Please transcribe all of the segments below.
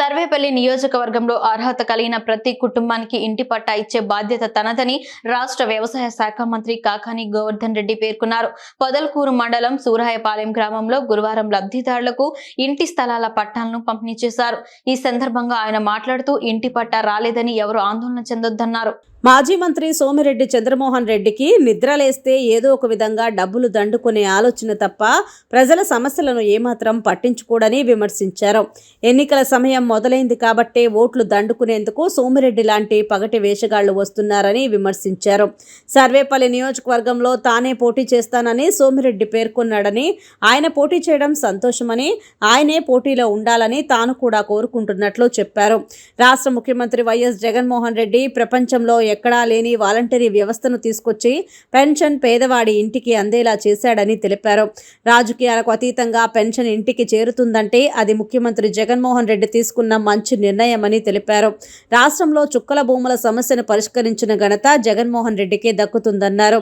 సర్వేపల్లి నియోజకవర్గంలో అర్హత కలిగిన ప్రతి కుటుంబానికి ఇంటి పట్టా ఇచ్చే బాధ్యత తనదని రాష్ట్ర వ్యవసాయ శాఖ మంత్రి కాకాని గోవర్ధన్ రెడ్డి పేర్కొన్నారు. పొదలకూరు మండలం సూరాయపాలెం గ్రామంలో గురువారం లబ్ధిదారులకు ఇంటి స్థలాల పట్టాలను పంపిణీ చేశారు. ఈ సందర్భంగా ఆయన మాట్లాడుతూ ఇంటి పట్టా రాలేదని ఎవరు ఆందోళన చెందొద్దన్నారు. మాజీ మంత్రి సోమిరెడ్డి చంద్రమోహన్ రెడ్డికి నిద్రలేస్తే ఏదో ఒక విధంగా డబ్బులు దండుకునే ఆలోచన తప్ప ప్రజల సమస్యలను ఏమాత్రం పట్టించుకోడని విమర్శించారు. ఎన్నికల సమయం మొదలైంది కాబట్టే ఓట్లు దండుకునేందుకు సోమిరెడ్డి లాంటి పగటి వేషగాళ్ళు వస్తున్నారని విమర్శించారు. సర్వేపల్లి నియోజకవర్గంలో తానే పోటీ చేస్తానని సోమిరెడ్డి పేర్కొన్నాడని ఆయన పోటీ చేయడం సంతోషమని ఆయనే పోటీలో ఉండాలని తాను కూడా కోరుకుంటున్నట్లు చెప్పారు. రాష్ట్ర ముఖ్యమంత్రి వైఎస్ జగన్మోహన్ రెడ్డి ప్రపంచంలో ఎక్కడా లేని వాలంటరీ వ్యవస్థను తీసుకొచ్చి పెన్షన్ పేదవాడి ఇంటికి అందేలా చేశాడని తెలిపారు. రాజకీయాలకు అతీతంగా పెన్షన్ ఇంటికి చేరుతుందంటే అది ముఖ్యమంత్రి జగన్మోహన్ రెడ్డి తీసుకు తీసుకున్న మంచి నిర్ణయమని తెలిపారు. రాష్ట్రంలో చుక్కల భూముల సమస్యను పరిష్కరించిన ఘనత జగన్మోహన్ రెడ్డికే దక్కుతుందన్నారు.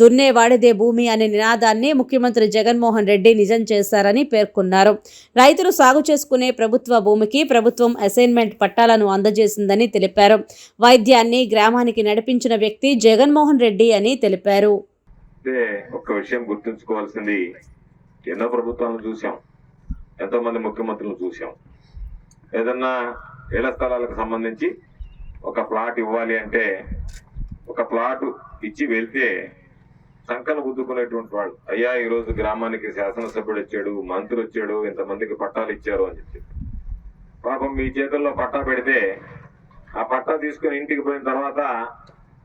దున్నేవాడిదే భూమి అనే నినాదాన్ని ముఖ్యమంత్రి జగన్మోహన్ రెడ్డి నిజం చేశారని పేర్కొన్నారు. రైతులు సాగు చేసుకునే ప్రభుత్వ భూమికి ప్రభుత్వం అసైన్మెంట్ పట్టాలను అందజేసిందని తెలిపారు. వైద్యాన్ని గ్రామానికి నడిపించిన వ్యక్తి జగన్మోహన్ రెడ్డి అని తెలిపారు. అయితే ఒక్క విషయం గుర్తుంచుకోవాల్సింది ఎన్నో ప్రభుత్వాలను చూసాం ఎంతో మంది ముఖ్యమంత్రులను చూసాం ఏదన్నా ఇళ్ళ స్థలాలకు సంబంధించి ఒక ప్లాట్ ఇవ్వాలి అంటే ఒక ప్లాట్ ఇచ్చి వెళ్తే సంకలు గుద్దుకునేటువంటి వాళ్ళు అయ్యా ఈరోజు గ్రామానికి శాసనసభ్యుడు వచ్చాడు మంత్రి వచ్చాడు ఇంతమందికి పట్టాలు ఇచ్చారు అని చెప్పి. పాపం మీ చేతుల్లో పట్టా పెడితే ఆ పట్టా తీసుకుని ఇంటికి పోయిన తర్వాత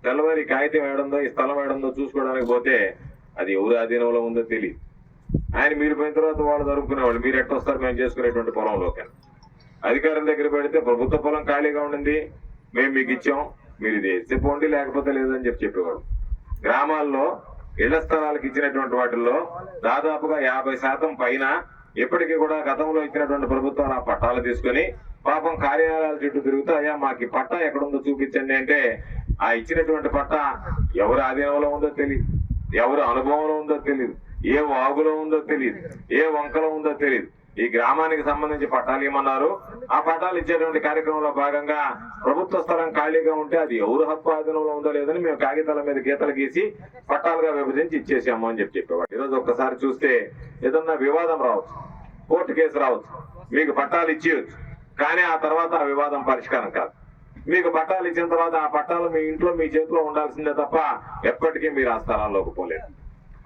తెల్లవారి కాగితం వేయడందో ఈ స్థలం వేయడందో చూసుకోవడానికి పోతే అది ఎవరి ఆధీనంలో ఉందో తెలియదు ఆయన మీరు పోయిన తర్వాత వాళ్ళు జరుపుకునేవాళ్ళు మీరు ఎట్టొస్తారు మేము చేసుకునేటువంటి పొలంలోకి అధికారం దగ్గర పెడితే ప్రభుత్వ పొలం ఖాళీగా ఉండింది. మేము మీకు ఇచ్చాం. మీరు ఇది వేస్తే పోండి లేకపోతే లేదని చెప్పి చెప్పేవాడు. గ్రామాల్లో ఇళ్ళ స్థలాలకు ఇచ్చినటువంటి వాటిల్లో దాదాపుగా యాభై శాతం పైన ఇప్పటికీ కూడా గతంలో ఇచ్చినటువంటి ప్రభుత్వాలు ఆ పట్టాలు తీసుకొని పాపం కార్యాలయాల చుట్టూ తిరుగుతూ అయ్యా మాకు ఈ పట్టా ఎక్కడుందో చూపించండి అంటే ఆ ఇచ్చినటువంటి పట్టా ఎవరి ఆధీనంలో ఉందో తెలియదు ఎవరి అనుభవంలో ఉందో తెలియదు ఏ వాగులో ఉందో తెలియదు ఏ వంకలో ఉందో తెలియదు ఈ గ్రామానికి సంబంధించి పట్టాలు ఇమ్మన్నారు ఆ పట్టాలు ఇచ్చేటువంటి కార్యక్రమంలో భాగంగా ప్రభుత్వ స్థలం ఖాళీగా ఉంటే అది ఎవరు హక్కు ఆధీనంలో ఉందో లేదని మేము కాగితాల మీద గీతలు గీసి పట్టాలుగా విభజించి ఇచ్చేసాము అని చెప్పి చెప్పేవాడు. ఈరోజు ఒక్కసారి చూస్తే ఏదన్నా వివాదం రావచ్చు కోర్టు కేసు రావచ్చు మీకు పట్టాలు ఇచ్చేయచ్చు కానీ ఆ తర్వాత ఆ వివాదం పరిష్కారం కాదు. మీకు పట్టాలు ఇచ్చిన తర్వాత ఆ పట్టాలు మీ ఇంట్లో మీ చేతిలో ఉండాల్సిందే తప్ప ఎప్పటికీ మీరు ఆ స్థలాల్లోకి పోలేదు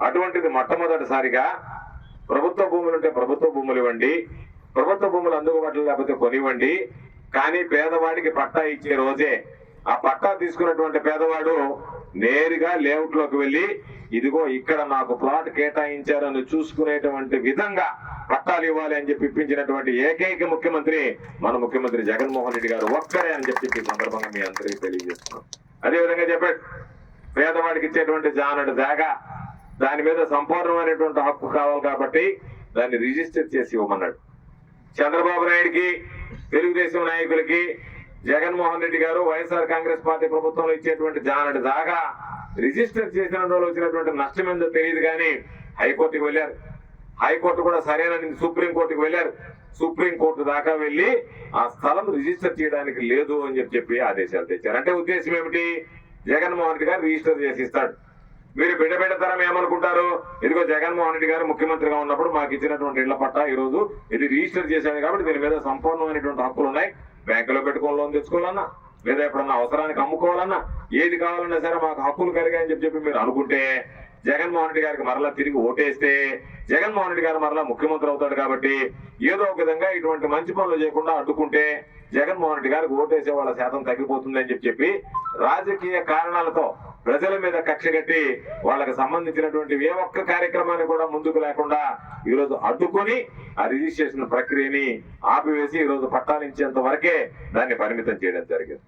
అటువంటిది మొట్టమొదటిసారిగా ప్రభుత్వ భూములు ఉంటే ప్రభుత్వ భూములు ఇవ్వండి. ప్రభుత్వ భూములు అందుబాటులో లేకపోతే కొనివ్వండి. కానీ పేదవాడికి పట్టా ఇచ్చే రోజే ఆ పట్టా తీసుకున్నటువంటి పేదవాడు నేరుగా లేఅవుట్లోకి వెళ్ళి ఇదిగో ఇక్కడ నాకు ప్లాట్ కేటాయించారని చూసుకునేటువంటి విధంగా పట్టాలు ఇవ్వాలి అని చెప్పి ఇప్పించినటువంటి ఏకైక ముఖ్యమంత్రి మన ముఖ్యమంత్రి జగన్మోహన్ రెడ్డి గారు ఒక్కరే అని చెప్పి ఈ సందర్భంగా మీ అందరికీ తెలియజేస్తున్నాం. అదే విధంగా చెప్పాడు పేదవాడికి ఇచ్చేటువంటి జానడు దాగా దాని మీద సంపూర్ణమైనటువంటి హక్కు కావాలి కాబట్టి దాన్ని రిజిస్టర్ చేసి ఇవ్వమన్నాడు. చంద్రబాబు నాయుడికి తెలుగుదేశం నాయకులకి జగన్మోహన్ రెడ్డి గారు వైఎస్ఆర్ కాంగ్రెస్ పార్టీ ప్రభుత్వంలో ఇచ్చేటువంటి జానటి దాకా రిజిస్టర్ చేసిన రోజు వచ్చినటువంటి నష్టం ఏందో తెలియదు కానీ హైకోర్టుకి వెళ్ళారు. హైకోర్టు కూడా సరైన సుప్రీంకోర్టుకు వెళ్ళారు. సుప్రీం కోర్టు దాకా వెళ్ళి ఆ స్థలం రిజిస్టర్ చేయడానికి లేదు అని చెప్పి చెప్పి ఆదేశాలు తెచ్చారు. అంటే ఉద్దేశం ఏమిటి? జగన్మోహన్ రెడ్డి గారు రిజిస్టర్ చేసి ఇస్తాడు. మీరు బిడ్డ బిడ్డ తరం ఏమనుకుంటారు? ఇదిగో జగన్మోహన్ రెడ్డి గారు ముఖ్యమంత్రిగా ఉన్నప్పుడు మాకు ఇచ్చినటువంటి ఇళ్ళ పట్టా ఈ రోజు ఇది రిజిస్టర్ చేశాడు కాబట్టి దీని మీద సంపూర్ణమైనటువంటి హక్కులు ఉన్నాయి. బ్యాంకులో పెట్టుకుని లోన్ తెచ్చుకోవాలన్నా లేదా ఎప్పుడన్నా అవసరానికి అమ్ముకోవాలన్నా ఏది కావాలన్నా సరే మాకు హక్కులు కలిగాయని చెప్పి చెప్పి మీరు అనుకుంటే జగన్మోహన్ రెడ్డి గారికి మరలా తిరిగి ఓటేస్తే జగన్మోహన్ రెడ్డి గారు మరలా ముఖ్యమంత్రి అవుతాడు కాబట్టి ఏదో ఒక విధంగా ఇటువంటి మంచి పనులు చేయకుండా అడ్డుకుంటే జగన్మోహన్ రెడ్డి గారికి ఓటేసే వాళ్ళ శాతం తగ్గిపోతుంది అని చెప్పి చెప్పి రాజకీయ కారణాలతో ప్రజల మీద కక్ష కట్టి వాళ్ళకి సంబంధించినటువంటి ఏ ఒక్క కార్యక్రమాన్ని కూడా ముందుకు లేకుండా ఈరోజు అడ్డుకొని ఆ రిజిస్ట్రేషన్ ప్రక్రియని ఆపివేసి ఈరోజు పట్టాలించేంత వరకే దాన్ని పరిమితం చేయడం జరిగింది.